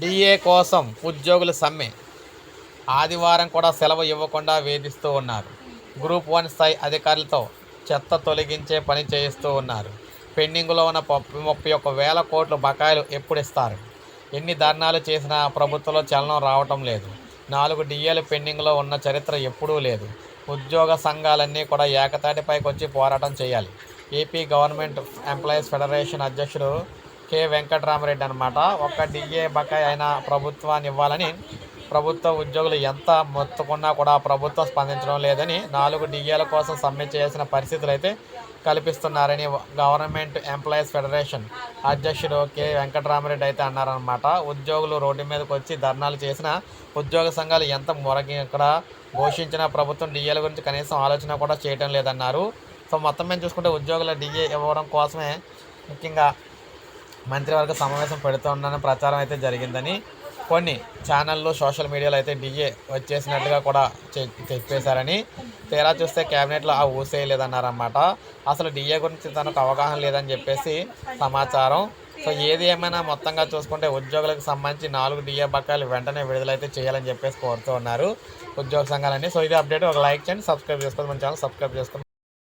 DA కోసం ఉద్యోగుల సమ్మె. ఆదివారం కూడా సెలవు ఇవ్వకుండా వేధిస్తూ ఉన్నారు. గ్రూప్ వన్ స్థాయి అధికారులతో చెత్త తొలగించే పని చేయిస్తూ ఉన్నారు. పెండింగ్లో ఉన్న ముప్పై ఒక్క వేల కోట్ల బకాయిలు ఎప్పుడు ఇస్తారు? ఎన్ని ధర్నాలు చేసినా ప్రభుత్వంలో చలనం రావటం లేదు. నాలుగు డిఏలు పెండింగ్లో ఉన్న చరిత్ర ఎప్పుడూ లేదు. ఉద్యోగ సంఘాలన్నీ కూడా ఏకతాటిపైకి వచ్చి పోరాటం చేయాలి. ఏపీ గవర్నమెంట్ ఎంప్లాయీస్ ఫెడరేషన్ అధ్యక్షుడు కె వెంకటరామరెడ్డి అనమాట ఒక్క డిఏ బకాయి అయినా ప్రభుత్వాన్ని ఇవ్వాలని ప్రభుత్వ ఉద్యోగులు ఎంత మొత్తుకున్నా కూడా ప్రభుత్వం స్పందించడం లేదని నాలుగు డిఏల కోసం సమ్మె చేయాల్సిన పరిస్థితులు అయితే కల్పిస్తున్నారని గవర్నమెంట్ ఎంప్లాయీస్ ఫెడరేషన్ అధ్యక్షుడు కె వెంకటరామరెడ్డి అయితే అన్నారనమాట ఉద్యోగులు రోడ్డు మీదకి వచ్చి ధర్నాలు చేసిన ఉద్యోగ సంఘాలు ఎంత మొరగి ఇక్కడ ఘోషించిన ప్రభుత్వం డిఏల గురించి కనీసం ఆలోచన కూడా చేయటం లేదన్నారు. సో మొత్తం మీద చూసుకుంటే ఉద్యోగుల డిఏ ఇవ్వడం కోసమే ముఖ్యంగా మంత్రివర్గ సమావేశం పెడుతుండని ప్రచారం అయితే జరిగిందని కొన్ని ఛానళ్ళు సోషల్ మీడియాలో అయితే డిఏ వచ్చేసినట్లుగా కూడా చెప్పేశారని తీరా చూస్తే క్యాబినెట్లో ఆ ఊసేయలేదన్నారన్నమాట. అసలు డిఏ గురించి తనకు అవగాహన లేదని చెప్పేసి సమాచారం. సో ఏది ఏమైనా మొత్తంగా చూసుకుంటే ఉద్యోగులకు సంబంధించి నాలుగు డిఏ బకాయిలు వెంటనే విడుదలైతే చేయాలని చెప్పేసి కోరుతూ ఉన్నారు ఉద్యోగ సంఘాలన్నీ. సో ఇది అప్డేట్. ఒక లైక్ చేయండి సబ్స్క్రైబ్ చేసుకోండి. మన ఛానల్ సబ్స్క్రైబ్ చేసుకోండి.